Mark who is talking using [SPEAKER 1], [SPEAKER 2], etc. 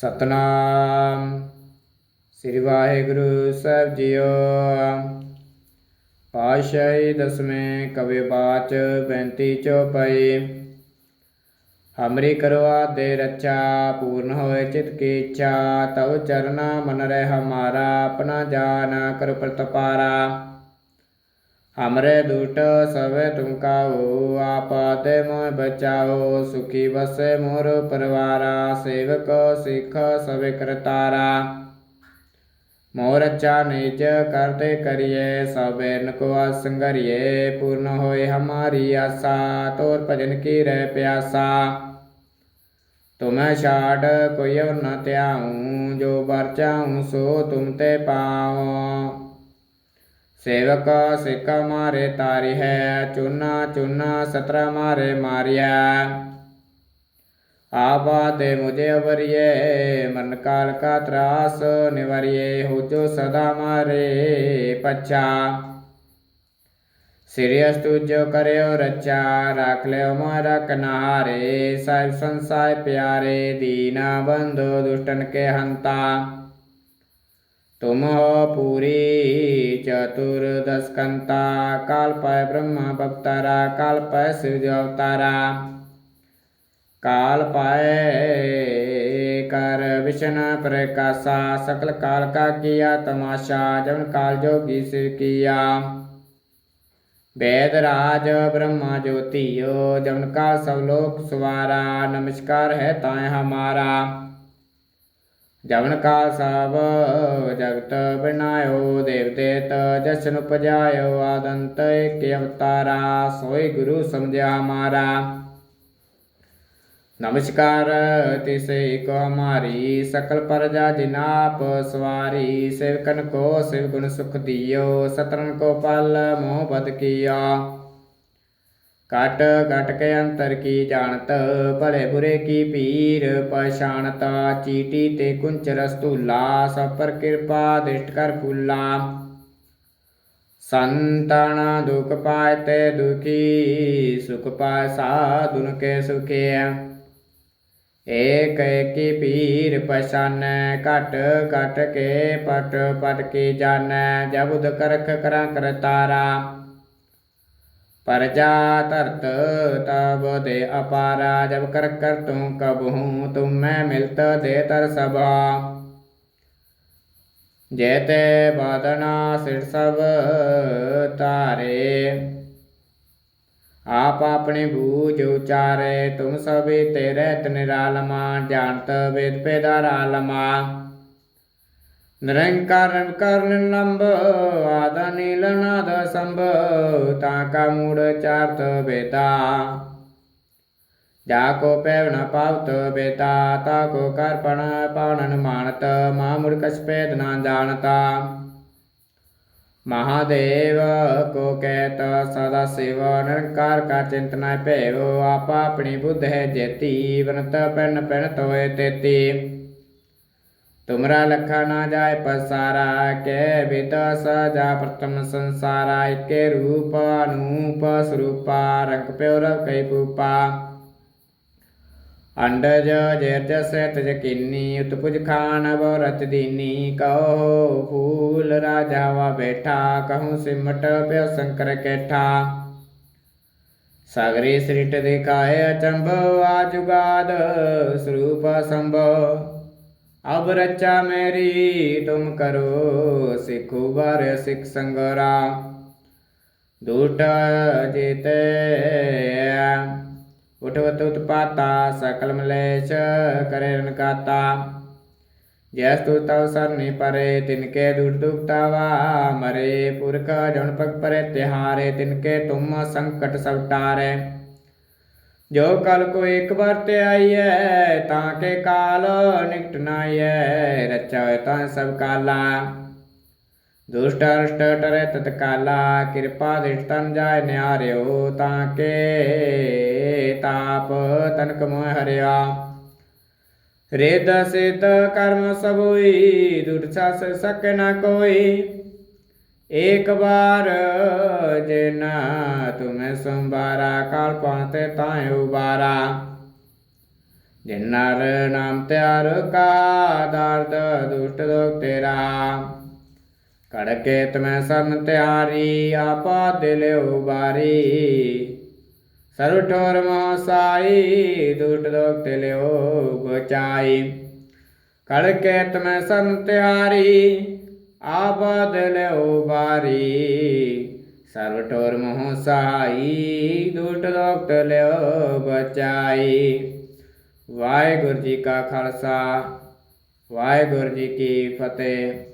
[SPEAKER 1] ਸਤਨਾਮ। ਸ੍ਰੀ ਵਾਹਿਗੁਰੂ ਸਾਹਿਬ ਜੀਓ। ਪਾਸ਼ਾਹੀ ਦਸਵੇਂ ਕਵੀ ਬਾਚ ਬੈਂਤੀ ਚੌਪਈ ਹਮਰੀ ਕਰਵਾ ਦੇ ਰੱਛਾ, ਪੂਰਨ ਹੋਏ ਚਿਤ ਕੀ ਇੱਛਾ, ਤਉ ਚਰਨਾ ਮਨ ਰਹਿ ਹਮਾਰਾ, ਆਪਣਾ ਜਾਨ ਕਰ ਪ੍ਰਤਪਾਰਾ। हमरे दुट सवे तुमका हो आपद मोय बचाओ, सुखी बसे मोर परवारा, सेवक, सिख सबे करतारा। मोर अच्छा निज करते करिए सबेन नको असंगरिए पूर्ण होय हमारी आशा, तोर भजन की रह प्यासा। तुम्हें छाड़ कोई न त्याऊ, जो बर चाहूँ सो तुम ते पाओ। सेवक सिक मारे तारी है चूना चूना सत्रह मारे मारिया आवा दे मुझे अवरिये मन काल का त्रास निवरिये, हो जो सदा मारे पच्चा सीरियस तू जो करे और रच्चा रख ले मारा कनारे साहिब संसाय प्यारे, दीना बंधु दुष्टन के हंता। पुरी चतुर्दशकता कालपय ब्रह्म भक्तरा कालपय शिव अवतारा कालपय कर विष्ण प्रकाशा, सकल काल का किया तमाशा, जवन काल जोगी से किया। वेदराज ब्रह्मा ज्योति जवन काल सब लोक सुवारा, नमस्कार है ताय हमारा। जमन का सब जगत बनायो देव देत जशन उपजायो आदंत के अवतारा सोई गुरु समझा हमारा नमस्कार, तिसे को हमारी सकल प्रजा जिनाप सवारी, सेवकन को शिव गुण सुख दियो, सतरन को पल मोह बद किया। काट काट के अंतर की जानत भले बुरे की पीर पछाणता चीटी ते कुंच रस्तूला सब पर कृपा दृष्ट कर फूला संतन दुख पाए ते दुखी, सुख पाए साधुन के सुखे। एक एक पीर पछान कट कट के, पट पट के जान, जब करख करा कर तारा। ਕਰਾਂ ਕਰਤਾਰਾ ਪਰਜਾ ਧਰਤ ਤਬ ਦੇ ਅਪਾਰਾ ਜਬ ਕਰ ਕਰ ਤੂੰ ਕਬਹੂ ਤੁਮ ਮੈਂ ਮਿਲਤ ਦੇ ਤਰ ਸਭਾ ਜੇਤੇ ਬਾਦਨਾ ਸਿਰ ਸਭ ਤਾਰੇ ਆਪ ਆਪਣੇ ਬੂਝ ਉਚਾਰੇ ਤੁਮ ਸਭੇ ਤੇਰੇ ਤਨਿਰਾਲਮਾ ਜਾਣਤ ਵੇਦ ਪੇਦਾਰਾਲਮਾ ਨਿਰੰਕਾਰ ਨਿਰਕਾਰ ਨਿਰਲੰਭ ਆਦ ਨੀਲਨਾਦ ਸੰਭਵ ਤਾ ਕਾ ਮੂੜ ਚਾਰਤ ਬੇਤਾ। ਜਾ ਕੋ ਪੈਵਨ ਪਾਵਤ ਬੇਤਾ, ਤਾ ਕੋ ਕਰਪਣ ਪਾਣਨ ਮਾਨਤ ਮਾਮੂੜ ਕਸਪੇਦ ਨਾ ਜਾਣਤਾ। ਮਹਾਦੇਵ ਕੋ ਕਹਿਤ ਸਦਾ ਸਿਵ, ਨਿਰੰਕਾਰ ਕਾ ਚਿੰਤਨਾ ਭੈਵੋ, ਆਪਾ ਆਪਣੀ ਬੁੱਧ ਹੈ ਜੇਤੀ ਵਨਤ ਪੈਨ ਪੈਨ ਤੋਏ ਤੇਤੀ। तुमरा लखा ना जाय पसारा, के विद सजा प्रथम संसारा के रूप अनूप स्वरूपा, रंग प्योर कई पूपा। अंडज जेरज सत जकिनी उत्पुज खान रत दीनी। कहो फूल राजावा बैठा, कहूँ सिमट प्यो शंकर कैठा। सागरी सृट दिखाए अचंभ, आजुगाद स्वरूप संभव। अब रचा मेरी तुम करो सिख वर सिख संगरा दूट जीते उठवत उत्पाता सकल मलेश करे रनकाता जयस्तु तव सरनी परे तिनके दुख दुखतावा मरे पुरख जन पग परे तिहारे तिनके तुम संकट सब टारे जो कल को एक बार ते आई है ताके काल निकट नाई है रचा ता सब काला दुष्ट अष्ट टरे तत्काला कृपा दृष्टन जाय न्यारे हो ताके ताप तनक मोह हरिया रेद सिद्ध कर्म सबोई हुई दुर्सा से सक न कोई एक बार जेना तुम्हें सोमवार ਕਾਲ ਪਾਂਤੇ ਤਾਇ ਉਬਾਰਾ। ਜਿਨ ਨਰ ਨਾਮ ਤਿਆਰ ਕਾ ਦਰਦ ਦੁਸ਼ਟ ਦੁਖ ਤੇਰਾ। ਕੜਕੇ ਤਮੈ ਸਰਨ ਤਿਆਰੀ, ਆਪਾ ਦਿਲ ਉਬਾਰੀ। ਸਰਵ ਠੋਰ ਮੋ ਸਾਈ ਦੁਸ਼ਟ ਦੁਖ ਤੇ ਲਿਓ ਬਚਾਈ ਕੜਕੇ ਤਮੈ ਸਰਨ ਤਿਆਰੀ, ਆਪਾ ਦਿਲ ਉਬਾਰੀ। सर्वटोर मोह साई दुष्ट लोक बचाई। वाहेगुरु जी का खालसा वाहेगुरु जी की फतेह।